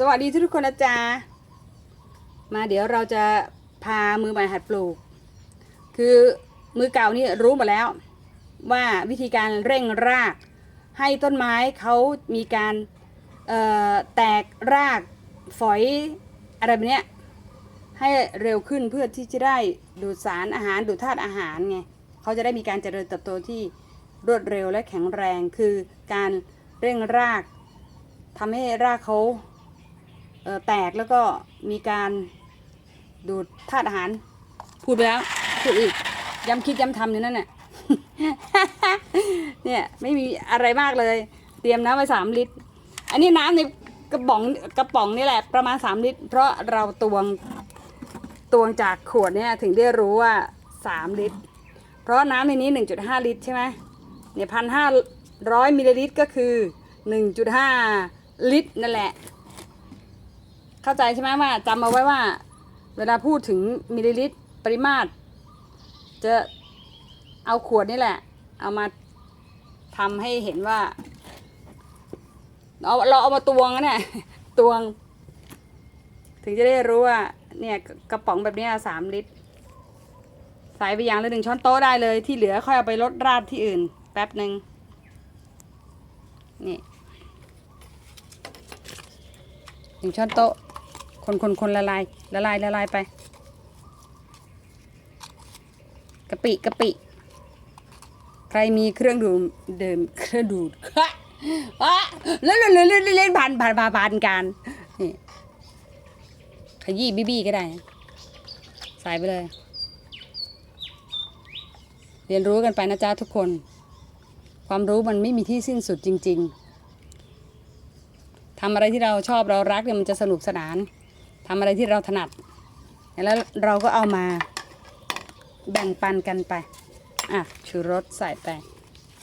สวัสดีทุกคนนะจ๊ะมาเดี๋ยวเราจะพามือใหม่หัดปลูก คือมือเก่านี่รู้หมดแล้ว ว่าวิธีการเร่งราก ให้ต้นไม้เขามีการแตกรากฝอยอะไรแบบนี้ให้เร็วขึ้นเพื่อที่จะได้ดูดสารอาหารดูดธาตุอาหารไงเขาจะได้มีการเจริญเติบโตที่รวดเร็วและแข็งแรงคือการเร่งรากทำให้รากเขา แตกแล้วก็มีการดูดธาตุอาหาร พูดไปแล้วพูดอีกย้ำคิดย้ำทำอยู่นั่นแหละเนี่ยไม่มีอะไรมากเลย เตรียมน้ำไว้สามลิตร อันนี้น้ำในกระป๋องกระป๋องนี่แหละประมาณสามลิตร เพราะเราตวงตวงจากขวดเนี่ยถึงได้รู้ว่าสามลิตร เพราะน้ำในนี้หนึ่งจุดห้าลิตรใช่ไหมเนี่ยพันห้าร้อยมิลลิลิตรก็คือหนึ่งจุดห้าลิตรนั่นแหละ เข้าใจใช่ไหมว่าจำเอาไว้ว่า เวลาพูดถึงมิลลิลิตรปริมาตร จะเอาขวดนี่แหละ เอามาทำให้เห็นว่าเอาเราเอามาตวงนะเนี่ยตวง ถึงจะได้รู้ว่า เนี่ยกระป๋องแบบนี้สามลิตร ใส่ไปอย่างละหนึ่งช้อนโต๊ะได้เลย ที่เหลือค่อยเอาไปลดราดที่อื่น แป๊บหนึ่งนี่หนึ่งช้อนโต๊ะ คนคนคนละลายละลายละลายไปกะปิกะปิ ใครมีเครื่องดื่มเดิมเครื่องดูดอะแล้วเล่นเล่นเล่นเล่นผ่านผ่านผ่านผ่านกันนี่ขยี้บี้บี้ก็ได้ ใส่ไปเลย เรียนรู้กันไปนะจ๊ะทุกคน ความรู้มันไม่มีที่สิ้นสุดจริง ๆทำอะไรที่เราชอบเรารักเนี่ยมันจะสนุกสนาน ทำอะไรที่เราถนัด แล้วเราก็เอามาแบ่งปันกันไป อะชูรสใส่ไป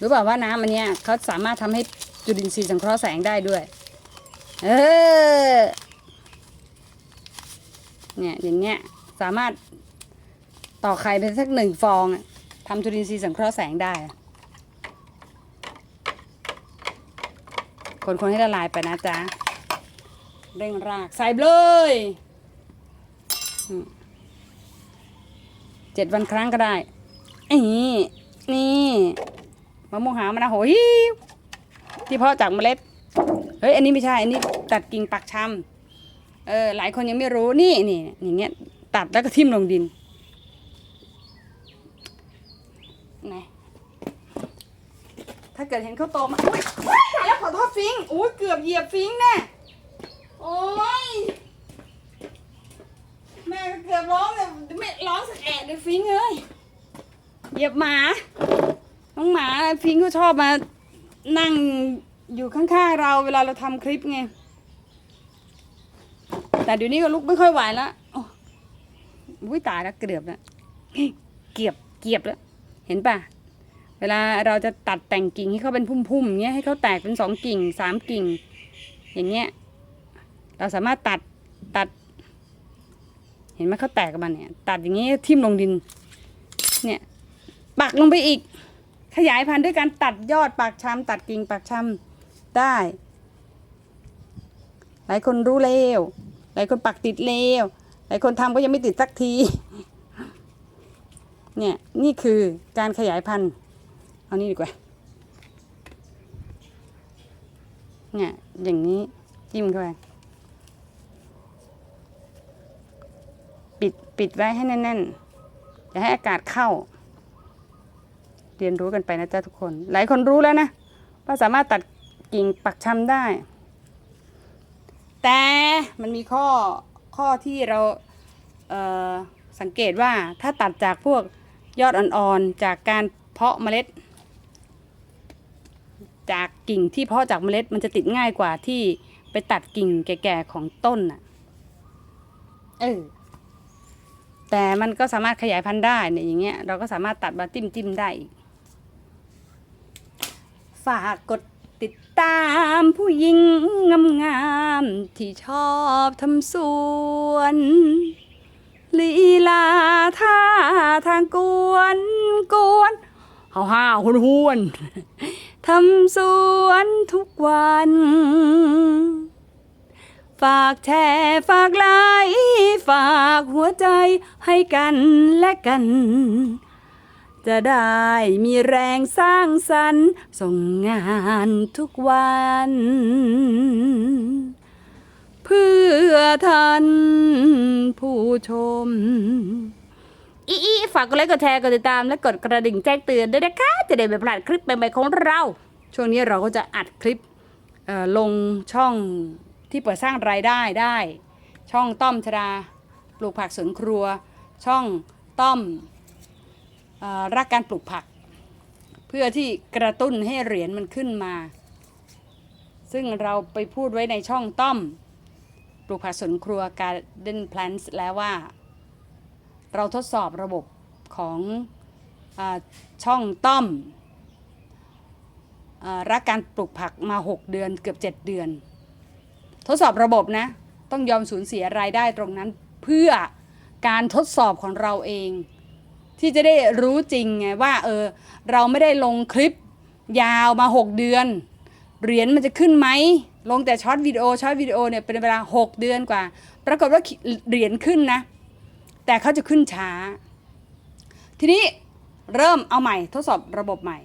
รู้เปล่าว่าน้ำอันเนี้ยเขาสามารถทำให้จุลินทรีย์สังเคราะห์แสงได้ด้วย เออ เนี่ยอย่างเงี้ยสามารถต่อไข่เป็นสักหนึ่งฟองทำจุลินทรีย์สังเคราะห์แสงได้อะคนๆให้ละลายไปนะจ๊ะ เร่งราก ใส่เลยเจ็ดวันครั้งก็ได้นี่นี่มะม่วงหาวมะนาวโหหิวที่เพาะจากเมล็ด เฮ้ย อันนี้ไม่ใช่ อันนี้ตัดกิ่งปักชำเออ หลายคนยังไม่รู้นี่นี่อย่างเงี้ย ตัดแล้วก็ทิ่มลงดินไหนถ้าเกิดเห็นเขาโตมาอุ้ยตายแล้วขอโทษฟิงอุ้ยเกือบเหยียบฟิงแน่ อ้ยแม่เกือบร้องเลยไม่ร้องสักแอะเลยฟิงเอ้ยเหยียบหมาน้องหมาฟิงก็ชอบมานั่งอยู่ข้างๆเราเวลาเราทำคลิปไง แต่เดี๋ยวนี้ก็ลุกไม่ค่อยไหวแล้วโอ้อุ้ยตายแล้วเกือบแล้วเกียบเกียบแล้ว เห็นป่ะ เวลาเราจะตัดแต่งกิ่งให้เขาเป็นพุ่มๆอย่างเงี้ยให้เขาแตกเป็นสองกิ่งสามกิ่ง อย่างเงี้ย เราสามารถตัดตัด เห็นไหมเขาแตกกันมาเนี่ย ตัดอย่างงี้ทิ่มลงดิน เนี่ย ปักลงไปอีก ขยายพันธุ์ด้วยการตัดยอดปากชำตัดกิ่งปากชำได้ หลายคนรู้เร็ว หลายคนปักติดเร็ว หลายคนทำก็ยังไม่ติดสักที เนี่ย นี่คือการขยายพันธุ์ เอานี่ดีกว่า เนี่ย อย่างนี้จิ้มเข้าไป ปิดไว้ให้แน่นๆอย่าให้อากาศเข้า เรียนรู้กันไปนะจ๊ะทุกคน หลายคนรู้แล้วนะว่าสามารถตัดกิ่งปักชำได้ แต่มันมีข้อข้อที่เราเสังเกตว่าถ้าตัดจากพวกยอดอ่อนๆ จากการเพาะเมล็ด จากกิ่งที่เพาะจากเมล็ดมันจะติดง่ายกว่าที่ไปตัดกิ่งแก่ๆของต้นน่ะ เออ แต่มันก็สามารถขยายพันธุ์ได้เนี่ยอย่างเงี้ยเราก็สามารถตัดมาจิ้มจิ้มได้อีกฝากกดติดตามผู้หญิงงามๆที่ชอบทำสวนลีลาท่าทางกวนกวนห้าวห้าวหวนหวนทำสวนทุกวัน ฝากแชร์ฝากไลค์ฝากหัวใจให้กันและกัน จะได้มีแรงสร้างสรรค์ส่งงานทุกวัน เพื่อท่านผู้ชม อีอีฝากกดไลค์กดแชร์กดติดตามและกดกระดิ่งแจ้งเตือนด้วยนะคะ จะได้ไม่พลาดคลิปใหม่ๆของเรา ช่วงนี้เราก็จะอัดคลิปลงช่อง ที่เปิดสร้างรายได้ได้ ช่องต้อมชดาปลูกผักสวนครัว ช่องต้อมอรักการปลูกผัก เพื่อที่กระตุ้นให้เหรียญมันขึ้นมา ซึ่งเราไปพูดไว้ในช่องต้อม ปลูกผักสวนครัว Garden Plants แล้วว่า เราทดสอบระบบของอช่องต้อมอรักการปลูกผักมา 6 เดือนเกือบ 7 เดือน ทดสอบระบบนะ ต้องยอมสูญเสียรายได้ตรงนั้น เพื่อการทดสอบของเราเอง ที่จะได้รู้จริงไงว่าเออเราไม่ได้ลงคลิปยาวมา 6 เดือน เหรียญมันจะขึ้นไหมลงแต่ช็อตวิดีโอช็อตวิดีโอเนี่ยเป็นเวลา 6 เดือนกว่า ปรากฏว่าเหรียญขึ้นนะ แต่เขาจะขึ้นช้า ทีนี้เริ่มเอาใหม่ทดสอบระบบใหม่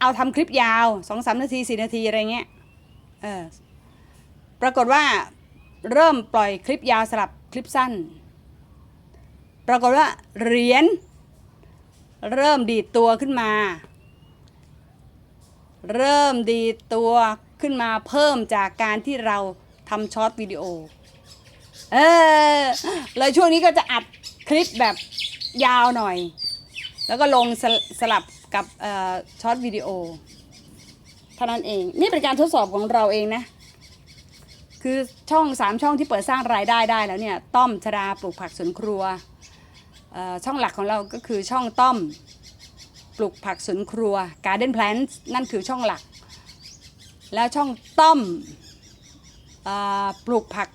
เอาทำคลิปยาวสองสามนาทีสี่นาทีอะไรเงี้ย เออปรากฏว่าเริ่มปล่อยคลิปยาวสลับคลิปสั้น ปรากฏว่าเหรียญเริ่มดีดตัวขึ้นมา เริ่มดีดตัวขึ้นมาเพิ่มจากการที่เราทำช็อตวิดีโอ เออเลยช่วงนี้ก็จะอัดคลิปแบบยาวหน่อย แล้วก็ลงสลสลับกับช็อตวิดีโอ ท่านั้นเอง นี่เป็นการทดสอบของเราเองนะ คือช่องสามช่องที่เปิดสร้างรายได้ได้แล้วเนี่ย ต้อมชดาปลูกผักสวนครัว ช่องหลักของเราก็คือช่องต้อมปลูกผักสวนครัว Garden Plants นั่นคือช่องหลัก แล้วช่องต้อมอปลูกผัก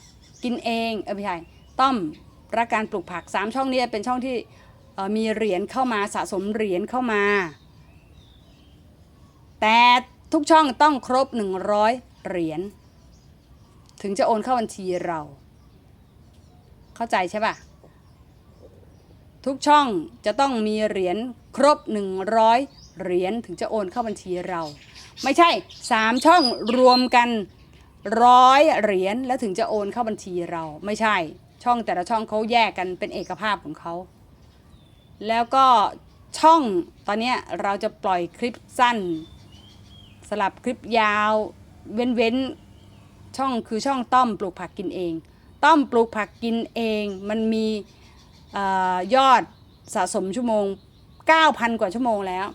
กินเอง เออไม่ใช่ ต้อมรักการปลูกผักสามช่องนี้เป็นช่องที่มีเหรียญเข้ามาสะสมเหรียญเข้ามา แต่ ทุกช่องต้องครบ 100 เหรียญถึงจะโอนเข้าบัญชีเรา เข้าใจใช่ปะทุกช่องจะต้องมีเหรียญครบ 100 เหรียญถึงจะโอนเข้าบัญชีเรา ไม่ใช่ 3 ช่องรวมกันร้อยเหรียญแล้วถึงจะโอนเข้าบัญชีเรา ไม่ใช่ ช่องแต่ละช่องเขาแยกกันเป็นเอกภาพของเขา แล้วก็ช่องตอนนี้เราจะปล่อยคลิปสั้น สลับคลิปยาว เว้นเว้นๆช่องคือช่องต้อมปลูกผักกินเอง ต้อมปลูกผักกินเอง มันมียอดสะสมชั่วโมง 9,000 กว่าชั่วโมงแล้ว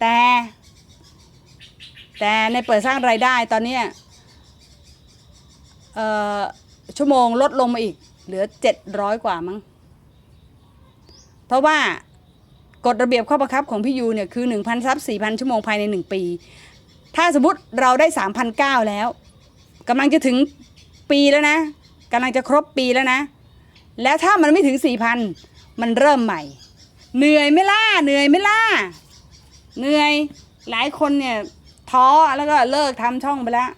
แต่แต่ในเปิดสร้างรายได้ตอนนี้ชั่วโมงลดลงมาอีก เหลือ 700 กว่ามั้งเพราะว่า กฎระเบียบข้อบังคับของพี่ยูเนี่ยคือ 1,000ซับ4,000 ชั่วโมงภายใน 1 ปี ถ้าสมมติเราได้ 3,900 แล้วกำลังจะถึงปีแล้วนะกำลังจะครบปีแล้วนะ แล้วถ้ามันไม่ถึง 4,000 มันเริ่มใหม่ เหนื่อยไม่ล่าเหนื่อยไม่ล่า เหนื่อยหลายคนเนี่ยท้อแล้วก็เลิกทำช่องไปแล้ว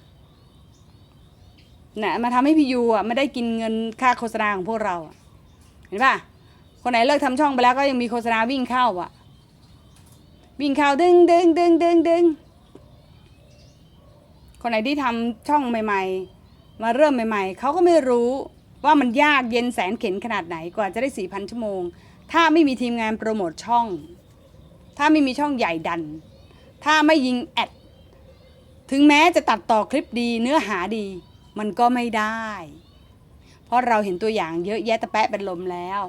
น่ะมาทำให้พี่ยูอะไม่ได้กินเงินค่าโฆษณาของพวกเราเห็นป่ะ คนไหนเลิกทำช่องไปแล้วก็ยังมีโฆษณาวิ่งเข้าอะ วิ่งเข้าดึงดึงดึงดึงดึงคนไหนที่ทำช่องใหม่ ๆ มาเริ่มใหม่ ๆเขาก็ไม่รู้ว่ามันยากเย็นแสนเข็นขนาดไหนกว่าจะได้สี่พันชั่วโมง ถ้าไม่มีทีมงานโปรโมทช่อง ถ้าไม่มีช่องใหญ่ดัน ถ้าไม่ยิงแอดถึงแม้จะตัดต่อคลิปดีเนื้อหาดี มันก็ไม่ได้ เพราะเราเห็นตัวอย่างเยอะแยะตะแปะเป็นลมแล้ว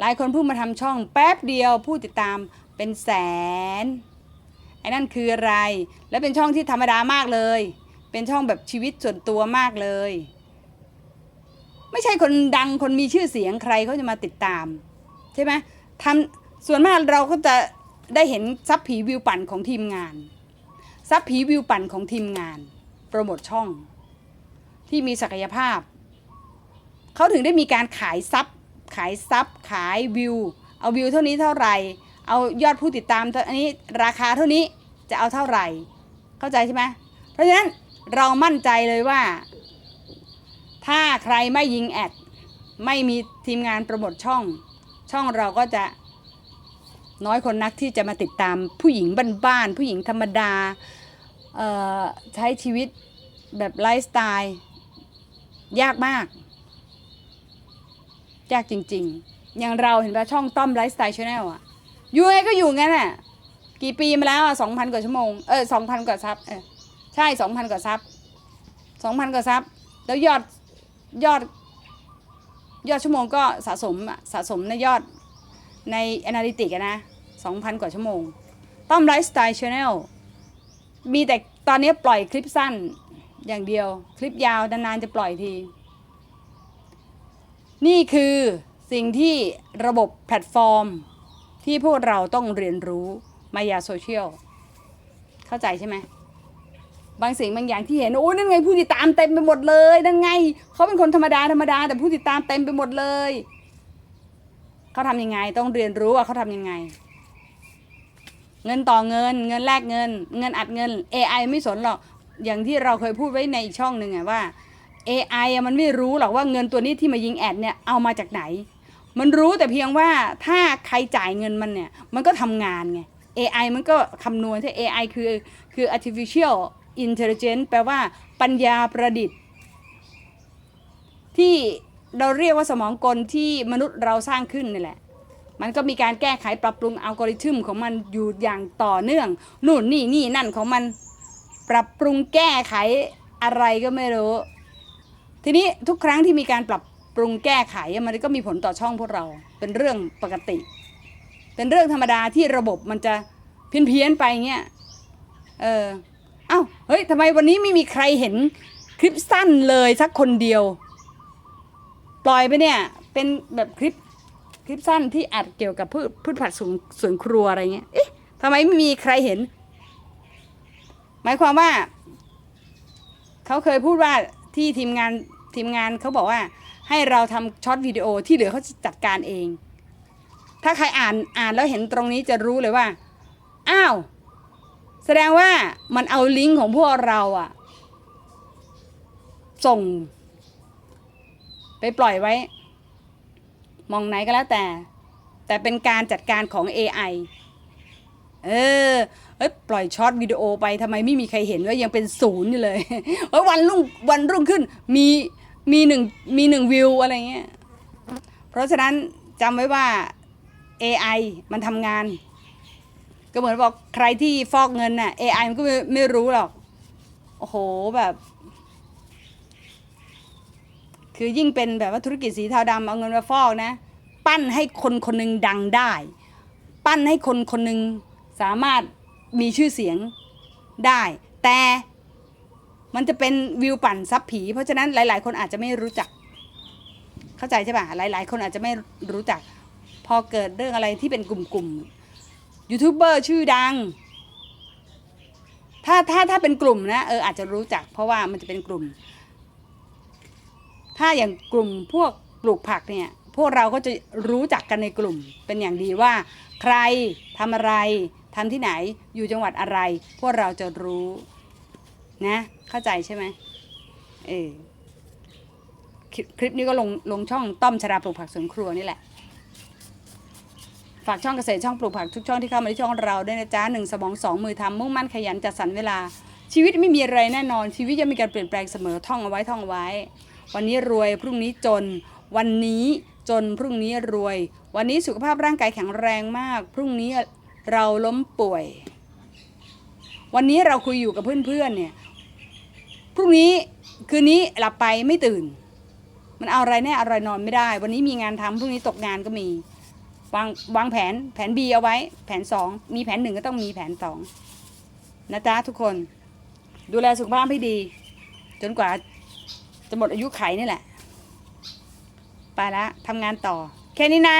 หลายคนเพิ่งมาทำช่องแป๊บเดียวผู้ติดตามเป็นแสนไอ้นั่นคืออะไร และเป็นช่องที่ธรรมดามากเลย เป็นช่องแบบชีวิตส่วนตัวมากเลย ไม่ใช่คนดังคนมีชื่อเสียงใครเขาจะมาติดตาม ใช่ไหมทำส่วนมากเราก็จะได้เห็นซับผีวิวปั่นของทีมงานซับผีวิวปั่นของทีมงาน โปรโมทช่อง ที่มีศักยภาพ เขาถึงได้มีการขายซับ ขายซับขายวิว เอาวิวเท่านี้เท่าไหร่ เอายอดผู้ติดตามอันนี้ราคาเท่านี้จะเอาเท่าไหร่ เข้าใจใช่ไหมเพราะฉะนั้นเรามั่นใจเลยว่า ถ้าใครไม่ยิงแอดไม่มีทีมงานโปรโมทช่อง ช่องเราก็จะน้อยคนนักที่จะมาติดตามผู้หญิงบ้านๆผู้หญิงธรรมดาใช้ชีวิตแบบไลฟ์สไตล์ ยากมาก ยากจริง ๆ อย่างเราเห็นป่ะช่องต้อมไลฟ์สไตล์ชาแนลอะอยู่ไงก็อยู่งั้นอะกี่ปีมาแล้วอะสองพันกว่าชั่วโมงเออสองพันกว่าซับเออใช่สองพันกว่าซับสองพันกว่าซับแล้วยอดยอด ยอดชั่วโมงก็สะสมสะสมในยอดใน Analytics นะสองพันกว่าชั่วโมง ต้อมไลฟ์สไตล์ชาแนลมีแต่ตอนนี้ปล่อยคลิปสั้นอย่างเดียว คลิปยาวนานๆจะปล่อยที นี่คือสิ่งที่ระบบแพลตฟอร์ม ที่พวกเราต้องเรียนรู้มายาโซเชียล เข้าใจใช่ไหม บางสิ่งบางอย่างที่เห็น โอ้ยนั่นไงผู้ติดตามเต็มไปหมดเลย นั่นไง เขาเป็นคนธรรมดาธรรมดา แต่ผู้ติดตามเต็มไปหมดเลย เขาทำยังไงต้องเรียนรู้ว่าเขาทำยังไง เงินต่อเงิน เงินแลกเงิน เงินอัดเงิน AI ไม่สนหรอก อย่างที่เราเคยพูดไว้ในอีกช่องหนึ่งอะว่า AI อมันไม่รู้หรอกว่าเงินตัวนี้ที่มายิงแอดเนี่ยเอามาจากไหน มันรู้แต่เพียงว่าถ้าใครจ่ายเงินมันเนี่ยมันก็ทำงานไง AI มันก็คำนวณที่ AI คือคือ artificial intelligence แปลว่าปัญญาประดิษฐ์ ที่เราเรียกว่าสมองกลที่มนุษย์เราสร้างขึ้นนี่แหละ มันก็มีการแก้ไขปรับปรุงอัลกอริทึมของมันอยู่อย่างต่อเนื่อง นู่นนี่นี่นั่นของมันปรับปรุงแก้ไขอะไรก็ไม่รู้ ทีนี้ทุกครั้งที่มีการปรับปรุงแก้ไขมันก็มีผลต่อช่องพวกเราเป็นเรื่องปกติ เป็นเรื่องธรรมดาที่ระบบมันจะเพี้ยนเพียนไปเงี้ยเออเอ้าเฮ้ยทำไมวันนี้ไม่มีใครเห็นคลิปสั้นเลยสักคนเดียว ปล่อยไปเนี่ยเป็นแบบคลิปคลิปสั้นที่อัดเกี่ยวกับพืชพืชผักสวนสวนครัวอะไรเงี้ยเอ๊ะทำไมไม่มีใครเห็น หมายความว่า เขาเคยพูดว่าที่ทีมงาน ทีมงานเขาบอกว่าให้เราทำช็อตวิดีโอที่เหลือเขาจะจัดการเอง ถ้าใครอ่านอ่านแล้วเห็นตรงนี้จะรู้เลยว่า อ้าว แสดงว่ามันเอาลิงก์ของพวกเราอะส่ง ไปปล่อยไว้ มองไหนก็แล้วแต่ แต่เป็นการจัดการของ AI เออเอ้ยปล่อยช็อตวิดีโอไปทำไมไม่มีใครเห็นว่ายังเป็นศูนย์อยู่เลยเอ้ยวันรุ่งวันรุ่งขึ้นมี มีหนึ่งมีหนึ่งวิวอะไรเงี้ย เพราะฉะนั้นจำไว้ว่า AI มันทำงาน ก็เหมือนบอกใครที่ฟอกเงินน่ะ AI มันก็ไม่ไม่รู้หรอก โอ้โหแบบ คือยิ่งเป็นแบบว่าธุรกิจสีเทาดำเอาเงินมาฟอกนะ ปั้นให้คนคนหนึ่งดังได้ ปั้นให้คนคนหนึ่งสามารถมีชื่อเสียงได้ แต่ มันจะเป็นวิวปั่นซับผี เพราะฉะนั้นหลาย ๆ คนอาจจะไม่รู้จัก เข้าใจใช่ปะหลาย ๆ คนอาจจะไม่รู้จัก พอเกิดเรื่องอะไรที่เป็นกลุ่มๆยูทูบเบอร์ชื่อดัง ถ้าถ้าถ้าเป็นกลุ่มนะเอออาจจะรู้จัก เพราะว่ามันจะเป็นกลุ่ม ถ้าอย่างกลุ่มพวกปลูกผักเนี่ยพวกเราก็จะรู้จักกันในกลุ่มเป็นอย่างดีว่า ใครทำอะไรทำที่ไหนอยู่จังหวัดอะไร พวกเราจะรู้ นะ เข้าใจใช่ไหมเออคลิปนี้ก็ลงลงช่องต้อมชราปลูกผักสวนครัวนี่แหละ ฝากช่องเกษตรช่องปลูกผักทุกช่องที่เข้ามาที่ช่องเราด้วยนะจ๊ะหนึ่งสมองสองมือทำมุ่งมั่นขยันจัดสรรเวลา ชีวิตไม่มีอะไรแน่นอน ชีวิตยังมีการเปลี่ยนแปลงเสมอท่องเอาไว้ท่องเอาไว้ วันนี้รวยพรุ่งนี้จน วันนี้จนพรุ่งนี้รวย วันนี้สุขภาพร่างกายแข็งแรงมาก พรุ่งนี้เราล้มป่วย วันนี้เราคุยอยู่กับเพื่อนๆเนี่ย พรุ่งนี้คืนนี้หลับไปไม่ตื่น มันเอาอะไรแน่อะไรนอนไม่ได้ วันนี้มีงานทำพรุ่งนี้ตกงานก็มี วางวางแผนแผน B เอาไว้ แผนสองมีแผนหนึ่งก็ต้องมีแผนสองนะจ๊ะทุกคน ดูแลสุขภาพให้ดี จนกว่าจะหมดอายุไขนี่แหละ ไปละทำงานต่อ แค่นี้นะ